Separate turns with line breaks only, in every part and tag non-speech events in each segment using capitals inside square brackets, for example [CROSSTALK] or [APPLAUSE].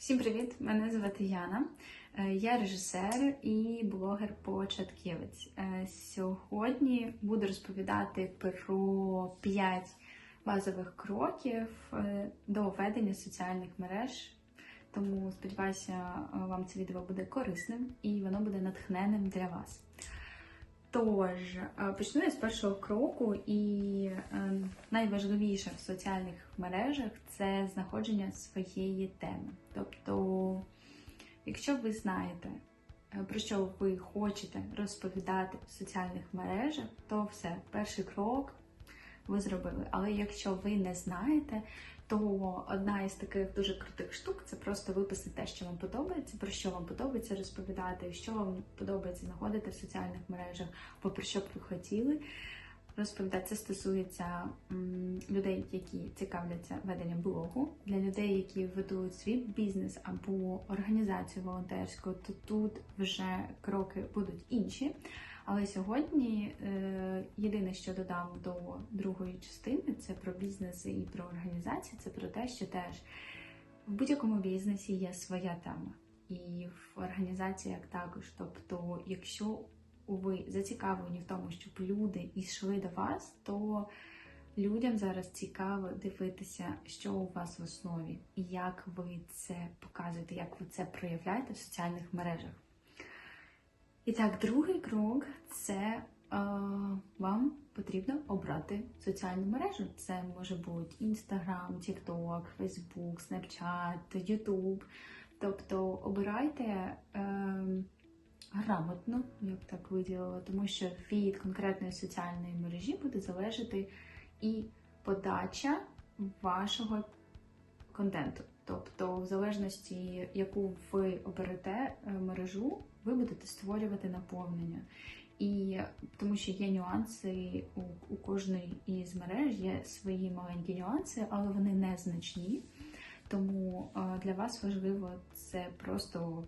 Всім привіт! Мене звати Яна. Е, Я режисер і блогер-початківець. Е, Сьогодні буду розповідати про 5 базових кроків е, до ведення соціальних мереж. Тому сподіваюся, вам це відео буде корисним і воно буде натхненним для вас. Тож, е, почну я з першого кроку, і е, найважливіше в соціальних мережах це знаходження своєї теми. Тобто, якщо ви знаєте, е, про що ви хочете розповідати в соціальних мережах, то все, перший крок ви зробили. Але якщо ви не знаєте, то одна із таких дуже крутих штук це просто виписати те, що вам подобається, про що вам подобається розповідати, що вам подобається знаходити в соціальних мережах, або про що б ви хотіли розповідати. Це стосується м, людей, які цікавляться веденням блогу, для людей, які ведуть свій бізнес або організацію волонтерську, то тут вже кроки будуть інші. Але сьогодні е, єдине, що додам до другої частини, це про бізнес і про організацію, це про те, що теж в будь-якому бізнесі є своя тема, і в організаціях також. Тобто, якщо ви зацікавлені в тому, щоб люди йшли до вас, то людям зараз цікаво дивитися, що у вас в основі, і як ви це показуєте, як ви це проявляєте в соціальних мережах. І так, другий крок це е, вам потрібно обрати соціальну мережу. Це може бути Instagram, TikTok, Facebook, Snapchat, YouTube. Тобто обирайте е, грамотно, я б так виділила, тому що від конкретної соціальної мережі буде залежати і подача вашого контенту. Тобто, в залежності, яку ви оберете е, мережу, ви будете створювати наповнення. І тому що є нюанси у, у кожної із мереж, є свої маленькі нюанси, але вони незначні. Тому е, для вас важливо це просто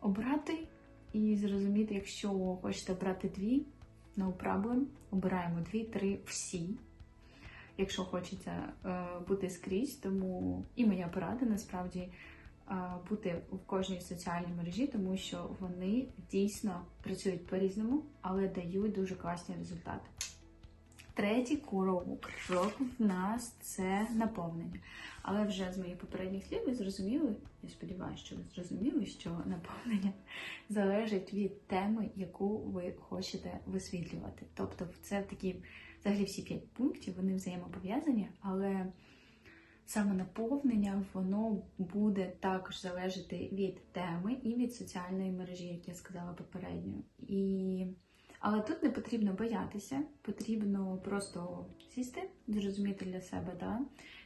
обрати і зрозуміти, якщо хочете брати дві, no problem, обираємо дві, три, всі якщо хочеться е, бути скрізь. Тому і моя порада насправді е, бути в кожній соціальній мережі, тому що вони дійсно працюють по-різному, але дають дуже класні результати. Третій крок в нас це наповнення. Але вже з моїх попередніх слів ви зрозуміли, я сподіваюся, що ви зрозуміли, що наповнення [LAUGHS] залежить від теми, яку ви хочете висвітлювати. Тобто, це такі взагалі всі п'ять пунктів, вони взаємопов'язані, але саме наповнення воно буде також залежати від теми і від соціальної мережі, як я сказала попередньо. І але тут не потрібно боятися, потрібно просто сісти, зрозуміти для себе, да,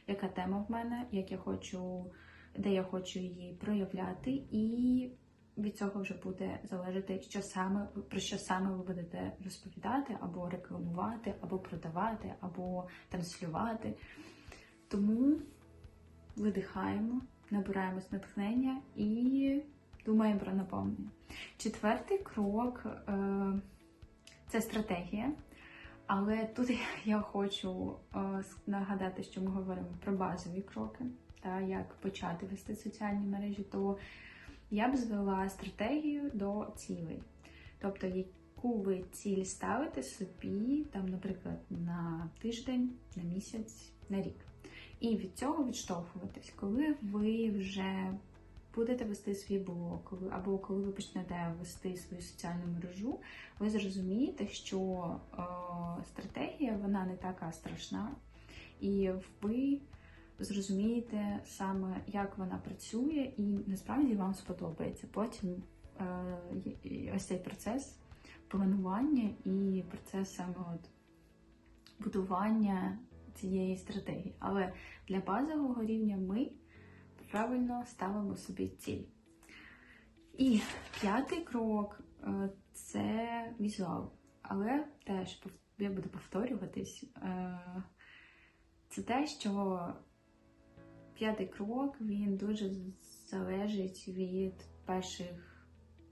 яка тема в мене, як я хочу, де я хочу її проявляти, і від цього вже буде залежати, що саме про що саме ви будете розповідати, або рекламувати, або продавати, або транслювати. Тому видихаємо, набираємось натхнення і думаємо про наповнення. Четвертий крок. Е це стратегія. Але тут я хочу е, нагадати, що ми говоримо про базові кроки, та як почати вести соціальні мережі, то я б звела стратегію до цілей. Тобто, яку ви ціль ставите собі, там, наприклад, на тиждень, на місяць, на рік. І від цього відштовхуватись, коли ви вже будете вести свій блог, або коли ви почнете вести свою соціальну мережу, ви зрозумієте, що е, стратегія вона не така страшна, і ви зрозумієте саме, як вона працює, і насправді вам сподобається. Потім е, ось цей процес планування і процес саме от будування цієї стратегії. Але для базового рівня ми правильно ставимо собі ціль. І п'ятий крок е, це візуал. Але теж я буду повторюватись. Е, це те, що п'ятий крок він дуже залежить від перших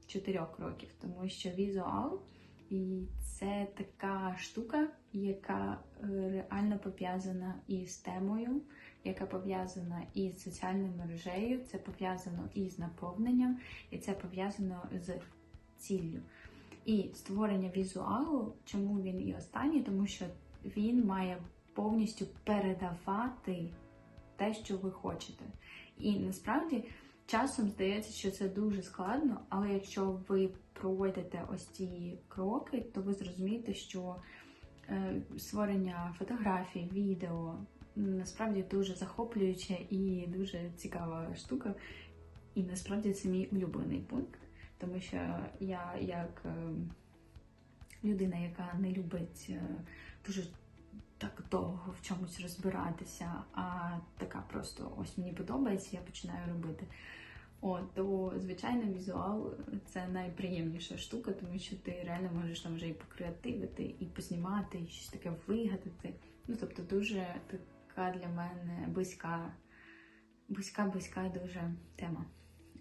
чотирьох кроків, тому що візуал І це така штука, яка е, реально пов'язана із темою, яка пов'язана із соціальною мережею, це пов'язано із наповненням, і це пов'язано з ціллю. І створення візуалу, чому він і останній, тому що він має повністю передавати те, що ви хочете. І насправді часом здається, що це дуже складно, але якщо ви пройдете ось ці кроки, то ви зрозумієте, що е, створення фотографій, відео насправді дуже захоплююча і дуже цікава штука. І насправді це мій улюблений пункт, тому що я як е, людина, яка не любить е, дуже так довго в чомусь розбиратися, а така просто ось мені подобається, я починаю робити. От, то звичайно, візуал це найприємніша штука, тому що ти реально можеш там вже і покреативити, і познімати, і щось таке вигадати. Ну тобто, дуже така для мене близька, близька, близька дуже тема.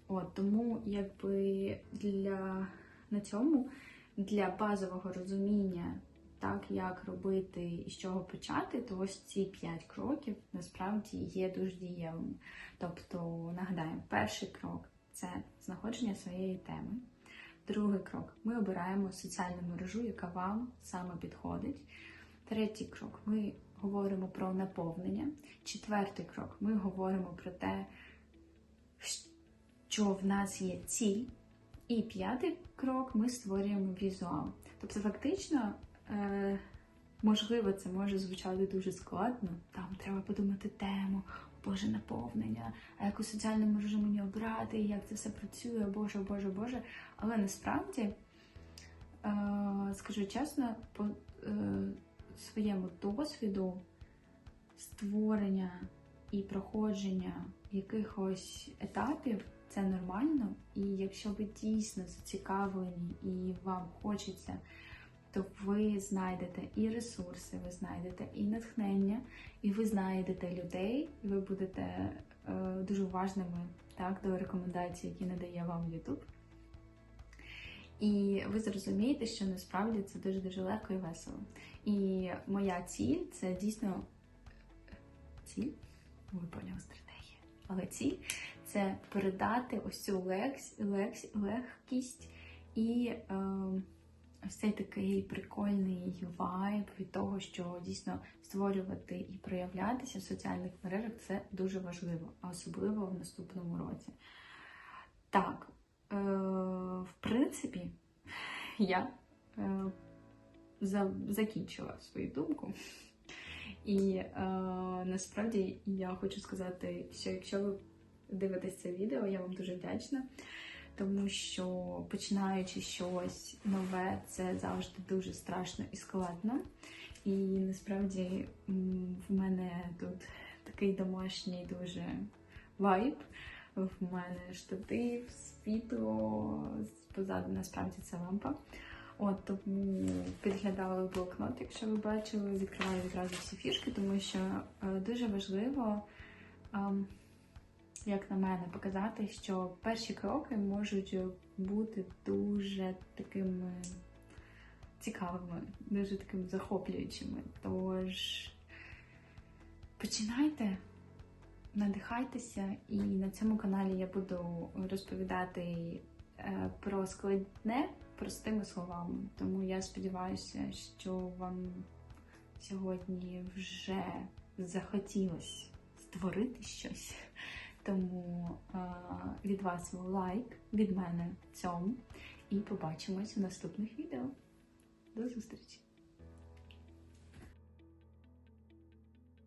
От тому, якби для на цьому для базового розуміння, так як робити і з чого почати, то ось ці 5 кроків насправді є дуже дієвими. Тобто, нагадаємо, перший крок це знаходження своєї теми. Другий крок ми обираємо соціальну мережу, яка вам саме підходить. Третій крок ми говоримо про наповнення. Четвертий крок ми говоримо про те, що в нас є ціль. І п'ятий крок ми створюємо візуал. Тобто, фактично, е, можливо, це може звучати дуже складно. Там треба подумати тему, боже, наповнення, а яку соціальну мережу мені обрати, як це все працює, боже, боже, боже. Але насправді, е, скажу чесно, по е, своєму досвіду створення і проходження якихось етапів це нормально. І якщо ви дійсно зацікавлені і вам хочеться, то ви знайдете і ресурси, ви знайдете і натхнення, і ви знайдете людей, і ви будете е, дуже уважними так, до рекомендацій, які надає вам YouTube. І ви зрозумієте, що насправді це дуже-дуже легко і весело. І моя ціль це дійсно ціль, ви поняли стратегія, але ціль це передати ось цю лекс, лекс, легкість і е, ось цей такий прикольний вайб від того, що дійсно створювати і проявлятися в соціальних мережах це дуже важливо, особливо в наступному році. Так, е, в принципі, [LAUGHS] я е, за, закінчила свою думку. І е, насправді я хочу сказати, що якщо ви дивитесь це відео, я вам дуже вдячна, тому що починаючи щось нове, це завжди дуже страшно і складно. І насправді в мене тут такий домашній дуже вайб. В мене штатив, світло, позаду насправді це лампа. От тому підглядали блокнот, якщо ви бачили, відкриваю відразу всі фішки, тому що е, дуже важливо, як на мене, показати, що перші кроки можуть бути дуже такими цікавими, дуже такими захоплюючими. Тож починайте. Надихайтеся, і на цьому каналі я буду розповідати е, про складне простими словами. Тому я сподіваюся, що вам сьогодні вже захотілося створити щось. Тому е від вас лайк, від мене цьому. І побачимось у наступних відео. До зустрічі!